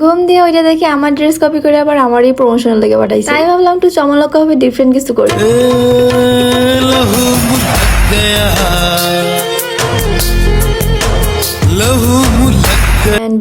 ঘুম দিয়ে ওইটা দেখে আমার ড্রেস কপি করে আবার আমারই প্রমোশনাল লেগে পাঠাইছে। তাই ভাবলাম একটু চমলক হবে ডিফারেন্ট কিছু করি। लहू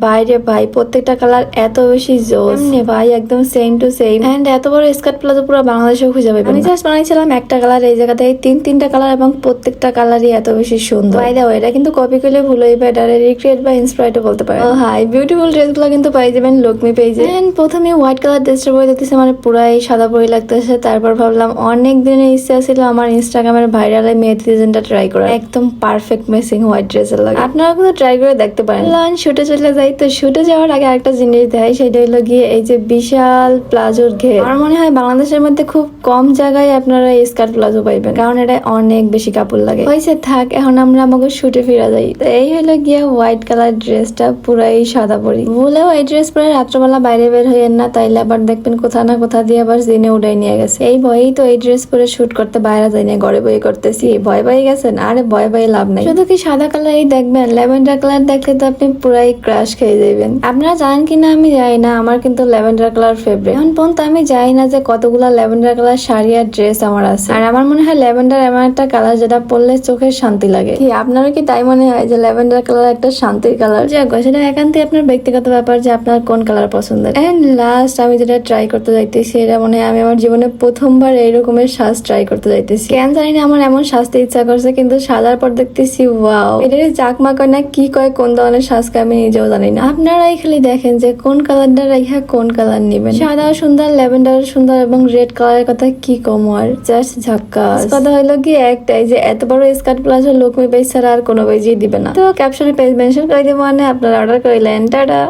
বাইরে ভাই প্রত্যেকটা কালার এত বেশি জোস। ভাই একদম সেম টু সেম এন্ড এত বড় স্কার্ট প্লাজো পুরো বাংলাদেশেও খুঁজে পাবে আমি জাস্ট বানিয়েছিলাম একটা কালার এই জায়গাতে তিন তিনটা কালার এবং প্রত্যেকটা কালারই এত বেশি সুন্দর। বাই দাও এটা কিন্তু কপি করলে ভুল হয়ে হইবে এটা রিক্রিয়েট বা ইন্সপায়ার্ড বলতে পারে হাই বিউটিফুল ড্রেসগুলো কিন্তু পাই যাবেন লক্ষ্মী পেজে এন্ড প্রথমে হোয়াইট কালার ড্রেসটা পরে দেখতেছে মানে পুরাই সাদা পরে লাগতেছে। তারপর ভাবলাম অনেক দিনের ইচ্ছা ছিল আমার ইনস্টাগ্রামের ভাইরালে মেহেদি ডিজাইনটা ট্রাই করা একদম পারফেক্ট মেসিং হোয়াইট ড্রেসের লাগে। আপনারা কিন্তু ট্রাই করে দেখতে পারেন। লাঞ্চ শুটে চলে যাই, তো শুটে যাওয়ার আগে একটা জিনিস দেয় সেটা হলো গিয়ে এই যে বিশাল প্লাজোর ঘের। আমার মনে হয় বাংলাদেশের মধ্যে খুব কম জায়গায় আপনারা স্কার্ট প্লাজো পাইবেন, কারণ এটা অনেক বেশি কাপড় লাগে। হয়েছে থাক, এখন আমরা আমাকে শুটে ফিরা যাই। তো এই হলো গিয়ে হোয়াইট কালার ড্রেসটা, পুরাই সাদা পরি। ভুলেও এই ড্রেস পরে রাত্রবেলা বাইরে বের হইয়েন না, তাইলে আবার দেখবেন কোথা না কোথা দিয়ে আবার জিনে উড়াই নিয়ে গেছে। এই ভয়েই তো এই ড্রেস পরে শুট করতে বাইরে যাই না ঘরে বই করতেছি। ভয় পাই গেছেন, আরে ভয় পাই লাভ নাই। শুধু কি সাদা কালারই দেখবেন, ল্যাভেন্ডার কালার দেখলে তো আপনি পুরাই ক্রাশ খেয়ে যাবেন আপনারা জানেন কিনা আমি জানি না, আমার কিন্তু ল্যাভেন্ডার কালার ফেভারিট এখন পর্যন্ত আমি জানি না যে কতগুলা ল্যাভেন্ডার কালার শাড়ি আর ড্রেস আমার আছে। আর আমার মনে হয় ল্যাভেন্ডার এমন একটা কালার যেটা পরলে চোখের শান্তি লাগে। কি, আপনারও কি তাই মনে হয় যে ল্যাভেন্ডার কালার একটা শান্তির কালার? যাক সেটা একান্তই আপনার ব্যক্তিগত ব্যাপার যে আপনার কোন কালার পছন্দ। এন্ড লাস্ট আমি যেটা ট্রাই করতে যাইতেছি এটা মনে হয় আমি আমার জীবনে প্রথমবার এই রকমের সাজ ট্রাই করতে যাইতেছি। কেন জানি না, আমার এমন সাজতে ইচ্ছা করছে, কিন্তু সাজার পর দেখতেছি ওয়াও এটা চাকমা কয় না, কি কয়, কোন ধরনের সাজকে আমি নিজেও জানি না। আপনারাই খালি দেখেন যে কোন কালারটা রেখা কোন কালার নেবেন। সাদা সুন্দর ল্যাভেন্ডার সুন্দর এবং রেড কালারের কথা কি কম আর? জাস্ট ঝাক্কা। কথা হইল কি একটাই যে এত বড় স্কার্ট প্লাজো লক্ষ্মী পেজ ছাড়া আর কোনো পেজই দিবে না। তো ক্যাপশনে পেজ মেনশন করে দেবো মানে আপনারা অর্ডার করিলেন। টাটা!